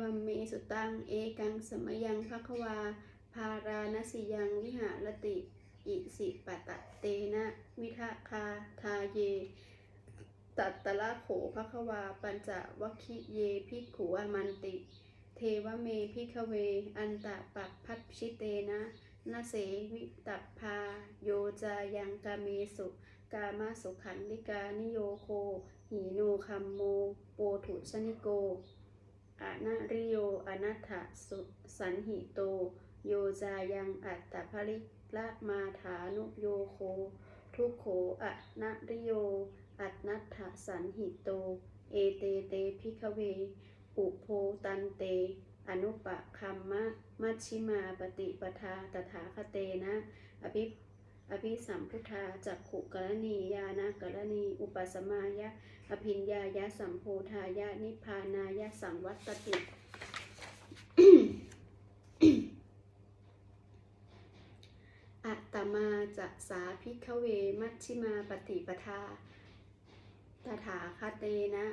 วัมเมสุตัง เอกังสมยังภควา พาราณสิยังวิหารติ อิสิปตะเตนะวิทาคาทาเย ตัตตละโขภควา ปัญจวัคคิเยภิกขุอมันติ เทวเมพิกเว อันตะปัปพัชิเตนะนาเสวิตัพพาโยจายังกาเมสุ กามาสุขันลิกานิโยโค หีโนคัมโม โปถุชนิโก อนาริโยอนัตถสุสันหิโต โยจายังอัตตภริละมาฐานุโยโค ทุโขอะนะริโย อัตนัตถสันหิโต เอเตเตพิกเว อุโพตันเต อนุปะคัมมะมัชชิมาปฏิปทาตถาคเตนะ อภิ อภิสัมพุทธาจักขุกรณียานะกรณี อุปสมายะ อภิญญายะสัมโพธายะ นิพานายะสังวัตติอัตตมาจะสาพิกเว มัชชิมาปฏิปทา ตถาคเตนะ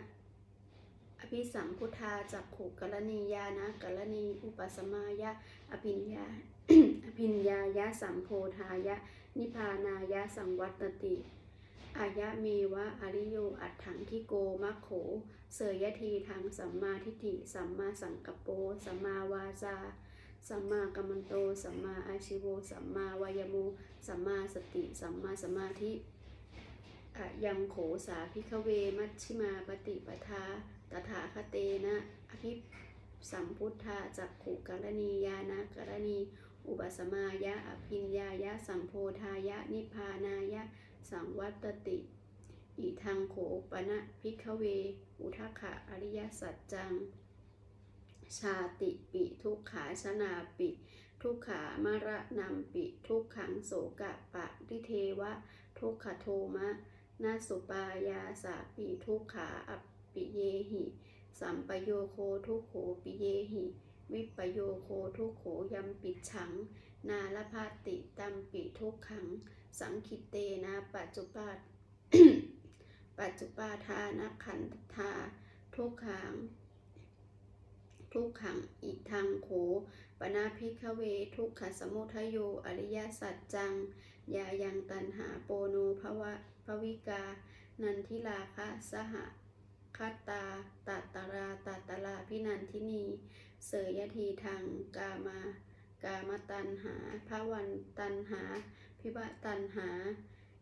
อภิสัมพุทธาจักขุกรณียานะกรณี อุปสมายะ อภิญญา อภิญญายะสัมโพธายะ นิพพานายะสังวัตติ อายะเมวะอริโยอัตถังทิโกมัคโข เสยยทีทางสัมมาทิฏฐิ สัมมาสังกปโปสัมมาวาจา สัมมากัมมันโต สัมมาอาชิโว สัมมาวายโมสัมมาสติ สัมมาสมาธิอะยังโขสาพิกเว มัชชิมาปฏิปทา ตถาคเตนะ อภิสัมพุทธาจักขุกรณียานะกรณี อุปสมายะอภิญญายะสัมโพธายะนิพานายะ สังวัตติ อิทังโขปณะพิกเว อุทขะอริยสัจจัง ชาติปิทุกขาชนาปิ ทุกขามระนำปิ ทุกขังโสกะปะริเทวะ ทุกขโทมะนาสุปายาสาปิทุกขาอัปปิเยหิ สัมปโยโคทุกโขปิเยหิ วิปโยโคทุกโขยัมปิดฉัง นาลภาติตัมปิทุกขัง สังคิเตนะปัจจุปาปัจจุปาทานขันธาทุกขัง ทุกขังอิทังโขปนาพิกเวทุกขสมุทโยอริยสัจจัง ยายังตันหาโปโนภวะภวิกา นันทิลาคะสห คัตตาตัตตาราตัตลาพินันทินี เสยยทีทางกามากามตันหาภวันตันหา พิบะตันหา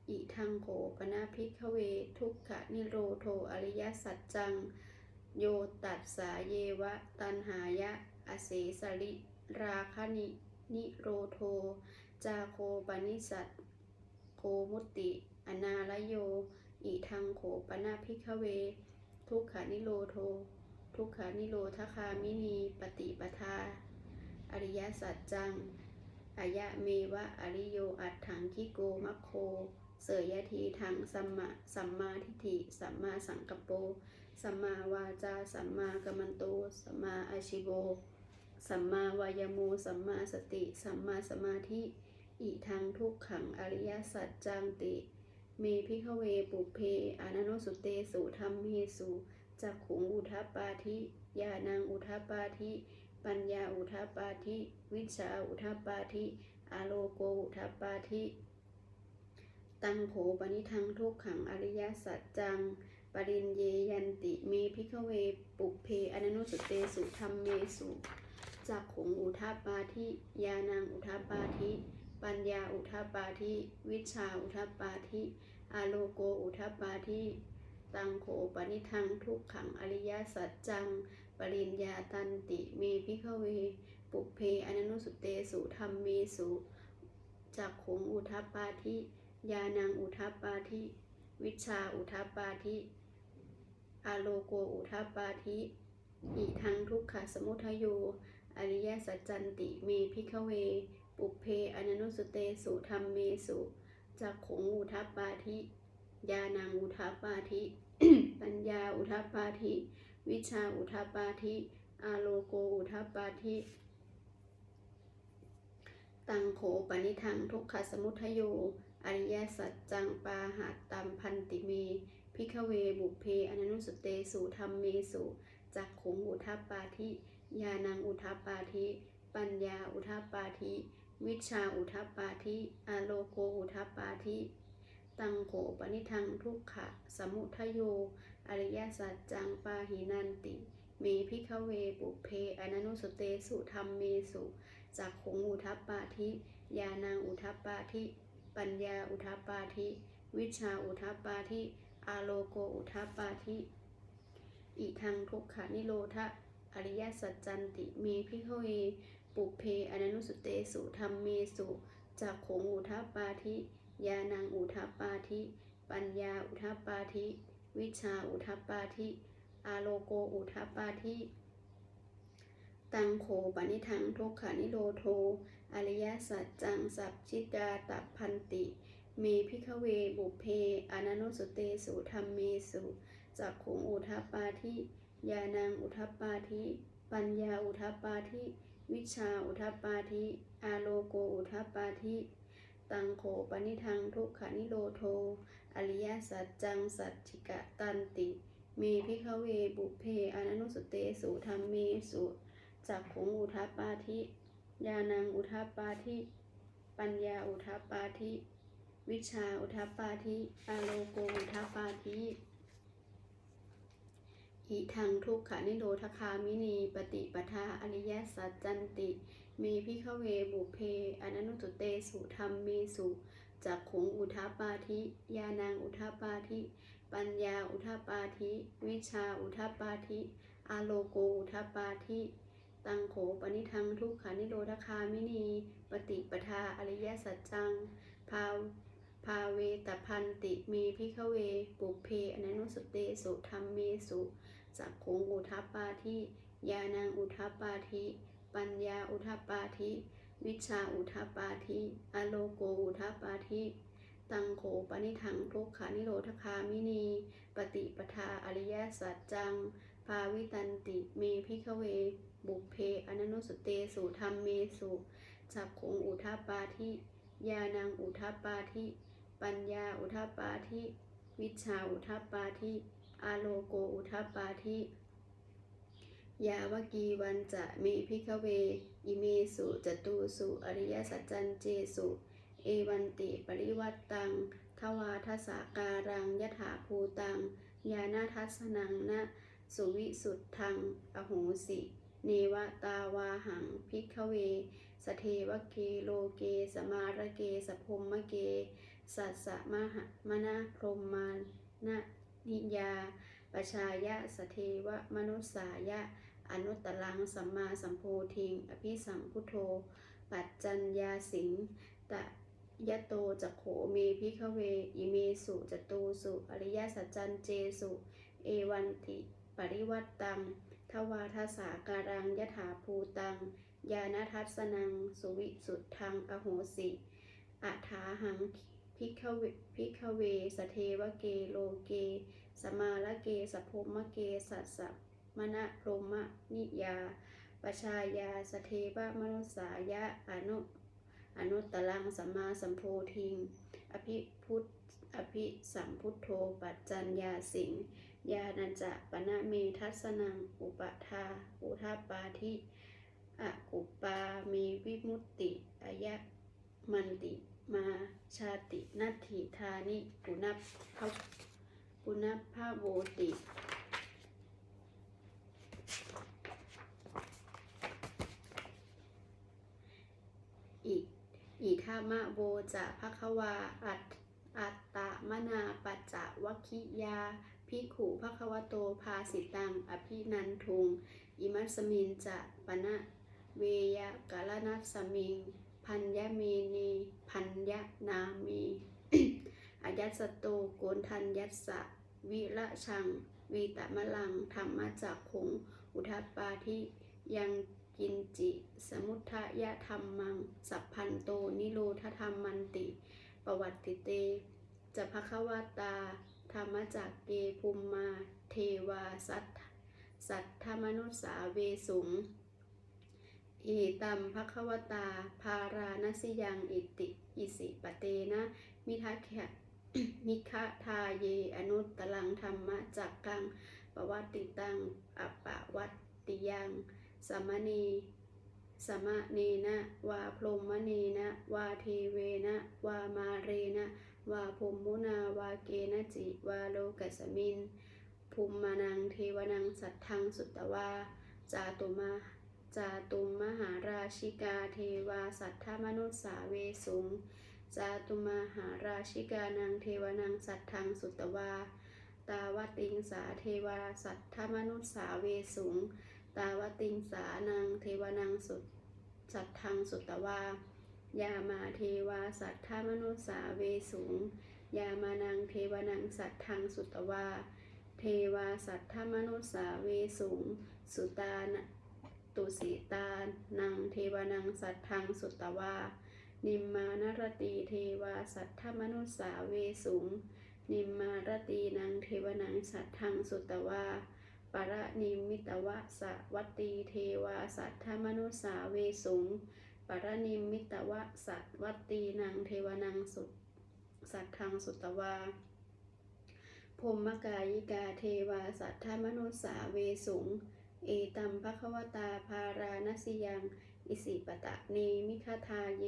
อิทังโขปนาพิกเว ทุกขนิโรโทอริยสัจจัง โยตัสสาเยวะ ตันหายะ อเสสริราคณินิโรโท จาโคปนิสัตโคมุตติอนาลโย อิทังโขปนาพิกเว ทุกขานิโรโท ทุกขานิโรธคามินีปฏิปทา อริยสัจจังอายะเมวะอริโยอัตถังคิโกมัคโค เสยยทีทางสัมมาสัมมาทิฏฐิสัมมาสังกปโปสัมมาวาจาสัมมากัมมันโตสัมมาอาชิโวสัมมาวายโมสัมมาสติ สัมมาสมาธิ อิทังทุกขังอริยสัจจังติ เมพิขเวปุเพอานานุสุเตสุธรรมเมสุจักขุงอุทัปปาธิญาณังอุทัปปาธิปัญญาอุทัปปาธิวิชาอุทัปปาธิอโลโกอุทัปปาธิตังโขปนิทังทุกขังอริยสัจจัง ปรินเยยันติเมพิขเวปุเพอนันุสเตสุธรรมเมสุจักขุงอุทัปปาธิยานังอุทัปปาธิ ปัญญาอุทัปปาธิวิชาอุทัปปาธิอาโลโกอุทัปปาธิตังโขปนิทังทุกขังอริยสัจจัง ปริญญาตันติเมพิขเว ปุเพอนันุสุเตสุธรรมเมสุจักขงอุทัปปาธิยานังอุทัปปาธิวิชาอุทัปปาธิอาโลโกอุทัปปาธิอิทังทุกขสมุทโยอริยสัจจันติเมพิขเว ปุเพอนันุสเตสุธรรมเมสุจักขงอุทัปปาธิญาณังอุทัปปาธิ ปัญญาอุทัปปาธิ วิชาอุทัปปาธิอาโลโกอุทัปปาธิ ตังโขปนิทังทุกขสมุทโย อริยสัจจังปาหาตัมพันติเม พิกเวบุพเพอนันุสเตสุธรรมเมสุจักขงอุทัปปาธิญาณังอุทัปปาธิ ปัญญาอุทัปปาธิ วิชาอุทัปปาธิอาโลโกอุทัปปาธิตังโขปนิทังทุกขะ สมุทโย อริยสัจจังปาหินันติ เมพิขเวปุเพอนันุสเตสุธรรมเมสุจักขงอุทัปปาธิญาณังอุทัปปาธิปัญญาอุทัปปาธิวิชาอุทัปปาธิอาโลโกอุทัปปาธิอิทังทุกขานิโรธะอริยสัจจันติ เมพิขเว ปุเพอนันุสุเตสุธรรมเมสุจักโขงอุทัปปาธิญาณังอุทัปปาธิปัญญาอุทัปปาธิวิชาอุทัปปาธิอาโลโกอุทัปปาธิตังโขปนิทังทุกขานิโรโท อริยสัจจังสัพชิกาตัพพันติ เมพิขเวบุเพอนันุสุเตสุธรรมเมสุจักขงอุทัปปาธิญาณังอุทัปปาธิปัญญาอุทัปปาธิ วิชาอุทัปปาธิอาโลโกอุทัปปาธิตังโขปนิทังทุกขานิโรโท อริยสัจจังสัจจิกะตันติ เมพิขเวบุเพอนันุสเตสุธรรมเมสุจักขุงอุทัปปาธิญาณังอุทัปปาธิปัญญาอุทัปปาธิวิชาอุทัปปาธิอาโลโกอุทัปปาธิ อิทังทุกขานิโรธคามินีปฏิปทาอริยสัจจันติเมพิขเวบุเพอนันุเตสุธรรมเมสุจักขงอุทัปาธิญาณังอุทัปาธิ ปัญญาอุทัปาธิ วิชาอุทัปาธิอาโลโกอุทัปาธิตังโขปนิทังทุกขานิโรธคามินีปฏิปทาอริยสัจจังภาวภาเวตพันติเมพิขเว ปุเพอนันุสเตสุธรรมเมสุ จักขุงอุทัปปาธิญาณังอุทัปปาธิปัญญาอุทัปปาธิวิชาอุทัปปาธิอโลโกอุทัปปาธิตังโขปนิทังทุกขานิโรธคามินี ปฏิปทาอริยสัจจัง ภาวิตันติเมพิขเว บุพเพอนันุสเตสุธรรมเมสุจักขงอุทัปปาธิญาณังอุทัปปาธิปัญญาอุทัปปาธิวิชาอุทัปปาธิ อาโลโกอุทัปปาธิยาวกีวันจะเมพิขเว อิเมสุจตูสุอริยสัจจันเจสุ เอวันติปริวัตตัง ทวาทสาการังยถาภูตังญาณทัสนังนะสุวิสุทธัง อโหสิ เนวตาวาหังพิกเว สเทวเกโลเก สมาระเกสพมมะเก สัสสะมหมนะพรหมานะ นิยาปชายะสเทวมนุสายะ อนุตตรังสัมมาสัมโพธิง อภิสัมพุทโธปัจจัญญาสิงตะยะโตจักโขเมพิขเวอิเมสุจตูสุอริยสัจจันเจสุ เอวันติปริวัตตังทวาทสาการังยถาภูตังญาณทัสนัง สุวิสุทธังอโหสิ อัฏฐาหัง พิกเวพิกเว สเทวเก โลเก สมาละเก สพพมะเก สัสสะมณะพรหมนิยา ปชายา สเทวมนุสายะ อนุ อนุตตรังสัมมาสัมโพธิง อภิพุทธอภิสัมพุทโธ ปัจจัญญาสิงญาณจะปณะเมทัสนัง อุปทา อุทาปาทิอะอุปามีวิมุตติอายะมันติ มาชาตินัตถิธานิปุณพพะปุณพภาโวติ อิอิทามะโวจะภควาอัตอัตตะมนาปัจจวัคคิยาพิขุภควโตภาสิตัง อภินันทุง อิมัสมินจะปณะเวยกาลนัสสมิง พัญญเมนีพัญญนามีอายัสสโตโกนทันยัสสะวิละชัง วีตมะลังธรรมจักขงอุทัปปาทิยังกินจิ สมุทะยะธรรมัง สัพพันโตนิโรธธรรมมันติ ประวัติเตจะภควตา ธรรมจักเกภูมิมา เทวาสัทสัทธมนุสสาเวสุง อิตัมภควตา ภาราณสิยังอิติอิสิปเตนะ มิทัคขมิคะทาเย อนุตตลังธรรมะจักกังปวัตติตังอัปปะวัตติยังสมณีสมะเนนะวาพรมเนนะวาเทเวนะวามาเรนะวาภุมุนาวาเกนะจิวาโลกัสมินภูมิมานังเทวนังสัทธังสุตตวาจาตุมา จาตุมมหาราชิกาเทวาสัทธมนุสสาเวสุงจาตุมหาราชิกานังเทวนังสัทธังสุตตวา ตาวติงสาเทวาสัทธมนุสสาเวสุง ตาวติงสานังเทวนังสุสัทธังสุตตวายามาเทวาสัทธมนุสสาเวสุง ยามานังเทวนังสัทธังสุตตวา เทวาสัทธมนุสสาเวสุง สุตานะ ตุสิตานังเทวนังสัทธังสุตตวา นิมมานรตีเทวาสัทธมนุสสาเวสุง นิมมารตีนังเทวนังสัทธังสุตตวาปรนิมิตวะสะวัตตีเทวาสัทธมนุสสาเวสุงปรนิมิตวะสัตวัตตีนังเทวนังสุตสัทธังสุตตวาพมกายิกาเทวาสัทธมนุสสาเวสุง เอตัมภควตาภารานสิยัง อิสิปตะเนมิคทาเย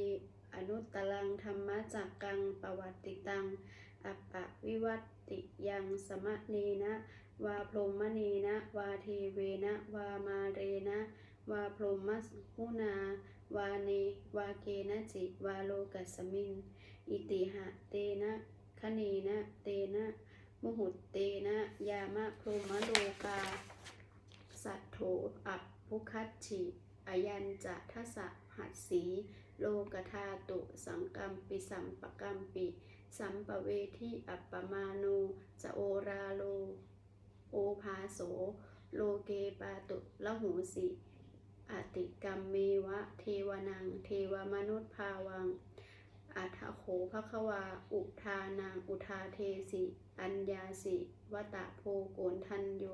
อนุตตลังธรรมจักกังปวัติตัง อัปปะวิวัติยังสมะเนนะ วาพรหมเนนะ วาเทเวนะ วามาเรนะ วาพรหมหุนาวาเนวาเกนะจิ วาโลกัสมิงอิติหะเตนะคเนนะ เตนะ มุหุตเตนะ ยามะพรหมโลกา อัปพุคัตฉิอายัญจะทัสะหัสสีโลกธาตุสังกัมปิสัมปกัมปิ สัมปเวทิอัปปมาโนจะโอราโล โอภาโส โลเกปาตุละหูสิอติกรรมเมวะ เทวนัง เทวมนุษย์ภาวังอัทโขภควา อุทานังอุทาเทสิ อัญญาสิ วตะโพโกนทันโย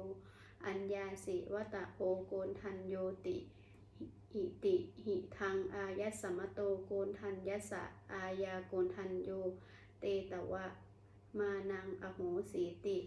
อัญญาสิวตะโอโกนทันโยติหิติหิทังอายัสมโตโกนทันยัสสะอายาโกนทันโย เตตวะ มานังอโหสีติ